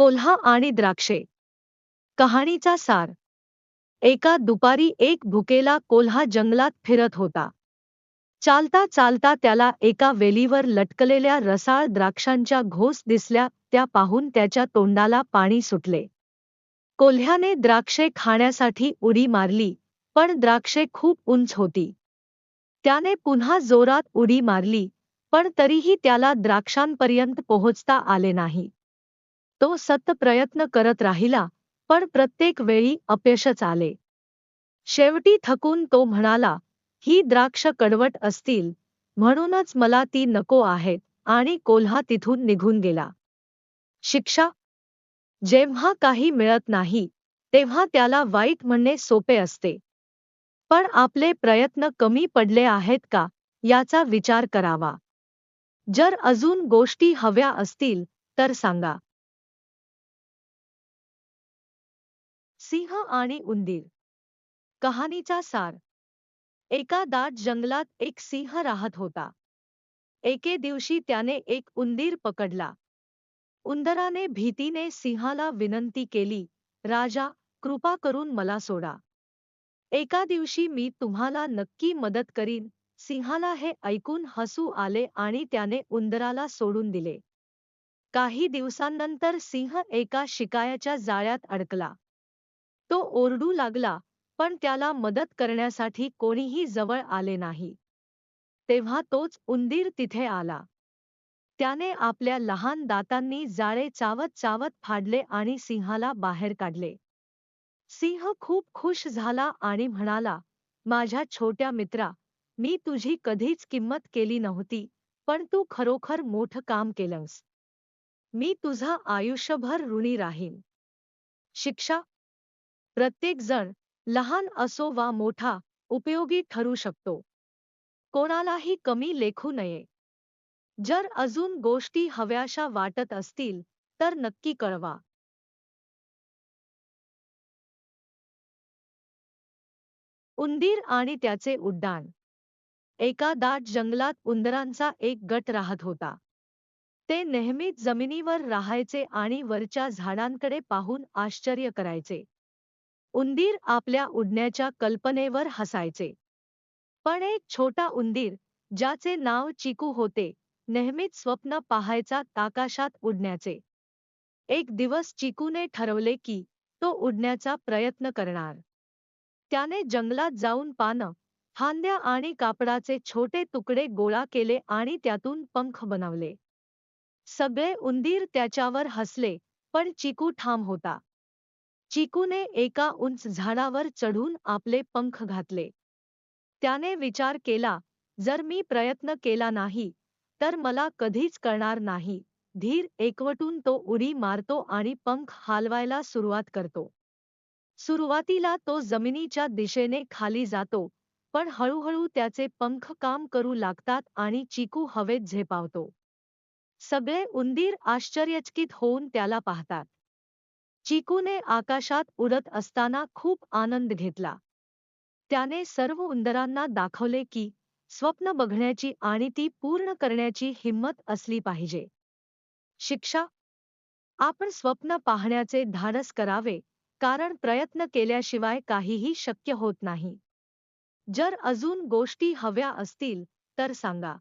कोल्हा आणि द्राक्षे. कहाणीचा सार. एका दुपारी एक भुकेला कोल्हा जंगलात फिरत होता. चालता चालता त्याला एका वेलीवर लटकलेल्या रसाळ द्राक्षांच्या घोस दिसल्या त्या पाहून त्याच्या तोंडाला पाणी सुटले. कोल्ह्याने द्राक्षे खाण्यासाठी उडी मारली पण द्राक्षे खूप उंच होती. त्याने पुन्हा जोरात उडी मारली पण तरीही त्याला द्राक्षांपर्यंत पोहोचता आले नाही. तो सत प्रयत्न करत राहिला पण प्रत्येक वेळी अपयशच आले. शेवटी थकून तो म्हणाला ही द्राक्ष कडवट असतील म्हणूनच मला ती नको आहेत आणि कोल्हा तिथून निघून गेला. शिक्षा? जेव्हा काही मिळत नाही तेव्हा त्याला वाईट म्हणणे सोपे असते. पण आपले प्रयत्न कमी पडले आहेत का याचा विचार करावा. जर अजून गोष्टी हव्या असतील तर सांगा. सिंह आणि उंदीर. कहाणीचा सार. एका दाट जंगलात एक सिंह राहत होता. एके दिवशी त्याने एक उंदीर पकडला. उंदराने भीतीने सिंहाला विनंती केली राजा कृपा करून मला सोडा. एका दिवशी मी तुम्हाला नक्की मदत करीन. सिंहाला हे ऐकून हसू आले आणि त्याने उंदराला सोडून दिले. काही दिवसांनंतर सिंह एका शिकायाच्या जाळ्यात अडकला. तो ओरडू लागला पण त्याला मदत करण्यासाठी कोणीही जवळ आले नाही. तेव्हा तोच उंदीर तिथे आला. त्याने आपल्या लहान दातांनी जाळे चावत चावत फाडले आणि सिंहाला बाहेर काढले. सिंह खूप खुश झाला आणि म्हणाला माझ्या छोट्या मित्रा मी तुझी कधीच किंमत केली नव्हती पण तू खरोखर मोठं काम केलंस. मी तुझा आयुष्यभर ऋणी राहीन. शिक्षा प्रत्येक जण लहान असो वा मोठा उपयोगी ठरू शकतो. कोणालाही कमी लेखू नये. जर अजून गोष्टी हव्याशा वाटत असतील तर नक्की कळवा. उंदीर आणि त्याचे उड्डाण. एका दाट जंगलात उंदरांचा एक गट राहत होता. ते नेहमीच जमिनीवर राहायचे आणि वरच्या झाडांकडे पाहून आश्चर्य करायचे. उंदीर आपल्या उडण्याच्या कल्पनेवर हसायचे. पण एक छोटा उंदीर ज्याचे नाव चिकू होते नेहमीच स्वप्न पाहायचा आकाशात उडण्याचे. एक दिवस चिकूने ठरवले की तो उडण्याचा प्रयत्न करणार. त्याने जंगलात जाऊन पानं फांद्या आणि कापडाचे छोटे तुकडे गोळा केले आणि त्यातून पंख बनवले. सगळे उंदीर त्याच्यावर हसले पण चिकू ठाम होता. चिकूने एका उंच झाडावर चढून आपले पंख घातले. त्याने विचार केला जर मी प्रयत्न केला नाही तर मला कधीच कळणार नाही धीर एकवटून तो उडी मारतो आणि पंख हालवायला सुरुवात करतो. सुरुवातीला तो जमिनीच्या दिशेने खाली जातो पण हळूहळू त्याचे पंख काम करू लागतात आणि चिकू हवेत झेपावतो. सगळे उंदीर आश्चर्यचकित होऊन त्याला पाहतात. चिकूने आकाशात उडत असताना खूप आनंद घेतला. त्याने सर्व उंदरांना दाखवले की स्वप्न बघण्याची आणि ती पूर्ण करण्याची हिंमत असली पाहिजे. शिक्षा? आपण स्वप्न पाहण्याचे धाडस करावे कारण प्रयत्न केल्याशिवाय काहीही शक्य होत नाही. जर अजून गोष्टी हव्या असतील तर सांगा.